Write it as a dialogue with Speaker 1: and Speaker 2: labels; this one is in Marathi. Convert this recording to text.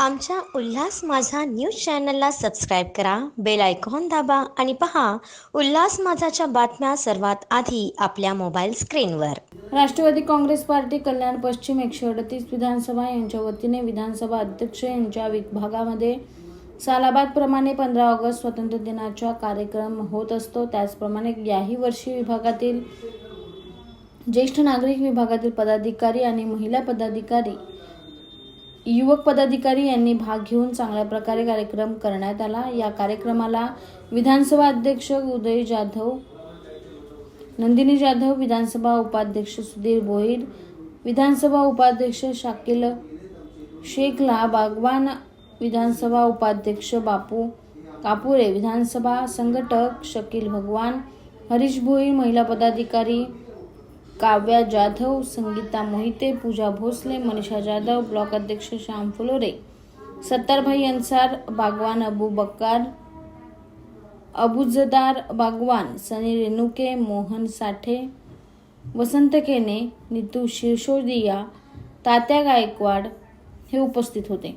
Speaker 1: आमच्या उल्हास माझा न्यूज चॅनलला सबस्क्राईब करा बेल आयकॉन दाबा आणि पहा उल्हास माझाच्या बातम्या सर्वात आधी आपल्या मोबाईल स्क्रीनवर.
Speaker 2: राष्ट्रवादी काँग्रेस पार्टी कल्याण पश्चिम एकशे अडतीस विधानसभा यांच्या वतीने विधानसभा अध्यक्ष यांच्या विभागामध्ये सालाबादप्रमाणे पंधरा ऑगस्ट स्वातंत्र्य दिनाचा कार्यक्रम होत असतो. त्याचप्रमाणे याही वर्षी विभागातील ज्येष्ठ नागरिक विभागातील पदाधिकारी आणि महिला पदाधिकारी युवक पदाधिकारी यांनी भाग घेऊन चांगल्या प्रकारे कार्यक्रम करण्यात आला. या कार्यक्रमाला विधानसभा अध्यक्ष उदय जाधव नंदिनी जाधव विधानसभा उपाध्यक्ष सुधीर बोईर विधानसभा उपाध्यक्ष शाकिल शेखला बागवान विधानसभा उपाध्यक्ष बापू कापुरे विधानसभा संघटक शकील भगवान हरीश भोईर महिला पदाधिकारी काव्या जाधव संगीता मोहिते पूजा भोसले मनीषा जाधव ब्लॉक अध्यक्ष श्याम फुलोरे सत्तारभाई अन्सार बागवान अबू बक्कार अबुजदार बागवान सनी रेणुके मोहन साठे वसंत केने नितू शिरशोदिया तात्या गायकवाड हे उपस्थित होते.